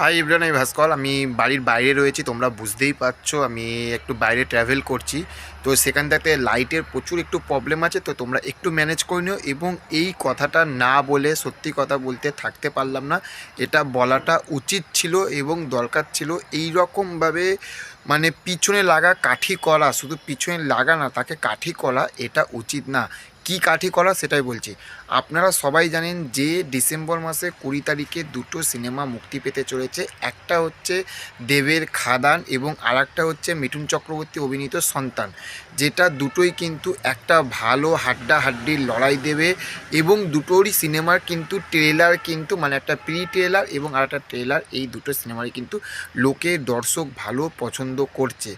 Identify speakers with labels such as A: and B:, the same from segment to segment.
A: High Ibran আমি ভাস্কর আমি বাড়ির বাইরে রয়েছি, তোমরা বুঝতেই পারছ, আমি একটু বাইরে ট্রাভেল করছি। তো সেখান থেকে লাইটের প্রচুর একটু প্রবলেম আছে, তো তোমরা একটু ম্যানেজ করে নিও এবং এই কথাটা না বলে, সত্যি কথা বলতে থাকতে পারলাম না। এটা বলাটা উচিত ছিল এবং দরকার ছিল এই রকমভাবে মানে পিছনে লাগা কাঠি করা শুধু পিছনে লাগা না, তাকে কাঠি করা এটা উচিত না। কি কাঠি করা সেটাই বলছি। আপনারা সবাই জানেন যে ডিসেম্বর মাসে কুড়ি তারিখে দুটো সিনেমা মুক্তি পেতে চলেছে। একটা হচ্ছে দেবের খাদান এবং আরেকটা হচ্ছে মিঠুন চক্রবর্তী অভিনীত সন্তান। যেটা দুটোই কিন্তু একটা ভালো হাড্ডা হাড্ডাহাড্ডির লড়াই দেবে এবং দুটোরই সিনেমার কিন্তু ট্রেলার কিন্তু মানে একটা প্রি ট্রেলার এবং আরেকটা ট্রেলার এই দুটো সিনেমারই কিন্তু লোকে, দর্শক ভালো পছন্দ করছে।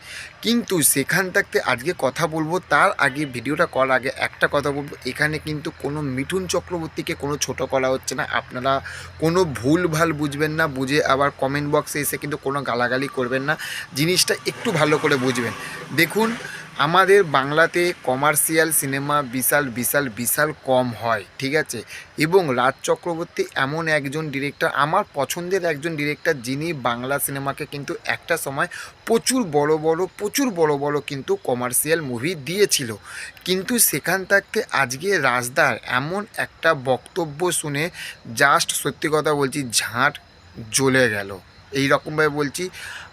A: কিন্তু সেখান থাকতে আজকে কথা বলব, তার আগে ভিডিওটা করার আগে একটা কথা বলব, এখানে কিন্তু কোনো মিঠুন চক্রবর্তীকে কোনো ছোট করা হচ্ছে না। আপনারা কোনো ভুল ভালো বুঝবেন না, বুঝে আবার কমেন্ট বক্সে এসে কিন্তু কোনো গালাগালি করবেন না। জিনিসটা একটু ভালো করে বুঝবেন। দেখুন আমাদের বাংলাতে কমার্শিয়াল সিনেমা বিশাল বিশাল বিশাল কম হয়, ঠিক আছে? এবং রাজ চক্রবর্তী এমন একজন ডিরেক্টর, আমার পছন্দের একজন ডিরেক্টর যিনি বাংলা সিনেমাকে কিন্তু একটা সময় প্রচুর বড় বড়, প্রচুর বড় বড় কিন্তু কমার্শিয়াল মুভি দিয়েছিল। কিন্তু সেখান থাকতে আজকে রাজদার এমন একটা বক্তব্য শুনে জাস্ট সত্যি কথা বলছি, ঝাঁট জ্বলে গেল। এই রকমভাবে বলছি।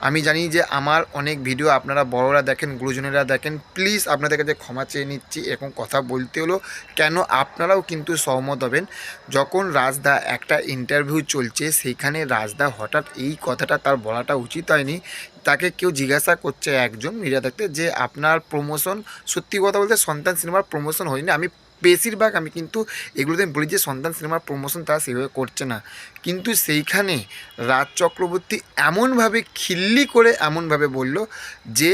A: আমি জানি যে আমার অনেক ভিডিও আপনারা বড়রা দেখেন, গুরুজনেরা দেখেন প্লিজ আপনাদের কাছে ক্ষমা চেয়ে নিচ্ছি, এরকম কথা বলতে হলো। কেন আপনারাও কিন্তু সহমত হবেন, যখন রাজদা একটা ইন্টারভিউ চলছে সেইখানে রাজদা হঠাৎ এই কথাটা তার বলাটা উচিত হয়নি। তাকে কেউ জিজ্ঞাসা করছে একজন মিডিয়া থাকতে যে, আপনার প্রমোশন সত্যি কথা বলতে সন্তান সিনেমার প্রমোশন হয়নি। আমি বেশিরভাগ আমি কিন্তু এগুলোতে বলি যে সন্তান সিনেমার প্রমোশন তারা সেভাবে করছে না। কিন্তু সেইখানে রাজ চক্রবর্তী এমনভাবে খিল্লি করে এমনভাবে বলল যে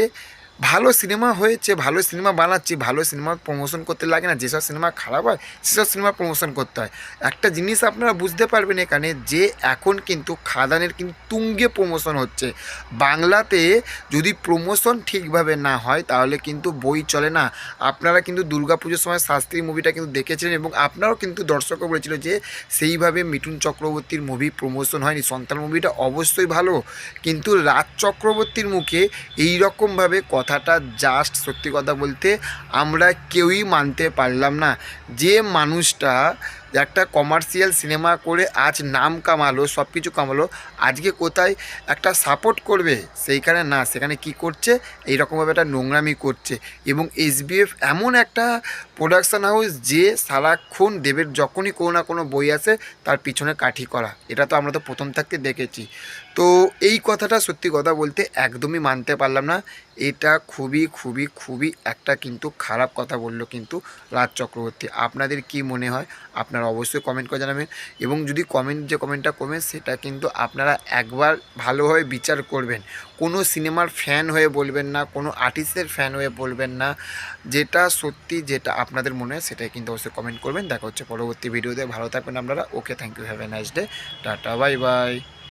A: ভালো সিনেমা হয়েছে, ভালো সিনেমা বানাচ্ছি, ভালো সিনেমা প্রমোশন করতে লাগে না, যেসব সিনেমা খারাপ হয়, সেসব সিনেমা প্রমোশন করতে হয়। একটা জিনিস আপনারা বুঝতে পারবেন এখানে যে এখন কিন্তু খাদানের কিন্তু তুঙ্গে প্রমোশন হচ্ছে। বাংলাতে যদি প্রমোশন ঠিকভাবে না হয়, তাহলে কিন্তু বই চলে না। আপনারা কিন্তু দুর্গাপুজোর সময় শাস্ত্রী মুভিটা কিন্তু দেখেছিলেন এবং আপনারাও কিন্তু দর্শকও বলেছিল যে, সেইভাবে মিঠুন চক্রবর্তীর মুভি প্রমোশন হয়নি। সন্তান মুভিটা অবশ্যই ভালো। কিন্তু রাজ চক্রবর্তীর মুখে এই রকমভাবে কথাটা জাস্ট সত্যি কথা বলতে আমরা কেউই মানতে পারলাম না। যে মানুষটা একটা কমার্শিয়াল সিনেমা করে আজ নাম কামালো সব কিছু কামালো, আজকে কোথায় একটা সাপোর্ট করবে? সেইখানে না, সেখানে কি করছে? এই রকমভাবে একটা নোংরামি করছে। এবং এসবিএফ এমন একটা প্রোডাকশান হাউস যে সারাক্ষণ দেবের যখনই কোনো না কোনো বই আসে, তার পিছনে কাঠি করা। এটা তো আমরা তো প্রথম থাকতে দেখেছি। তো এই কথাটা সত্যি কথা বলতে একদমই মানতে পারলাম না। এটা খুবই খুবই খুবই একটা কিন্তু খারাপ কথা বলল কিন্তু রাজ চক্রবর্তী। আপনাদের কি মনে হয়? আপনারা অবশ্যই কমেন্ট করে জানাবেন। এবং যদি কমেন্ট যে কমেন্টটা করবেন সেটা কিন্তু আপনারা একবার ভালোভাবে বিচার করবেন। কোনো সিনেমার ফ্যান হয়ে বলবেন না, কোনো আর্টিস্টের ফ্যান হয়ে বলবেন না। যেটা সত্যি, যেটা আপনাদের মনে হয়, সেটাই কিন্তু অবশ্যই কমেন্ট করবেন। দেখা হচ্ছে পরবর্তী ভিডিওতে ভালো থাকবেন আপনারা। Okay thank you have a nice day tata bye bye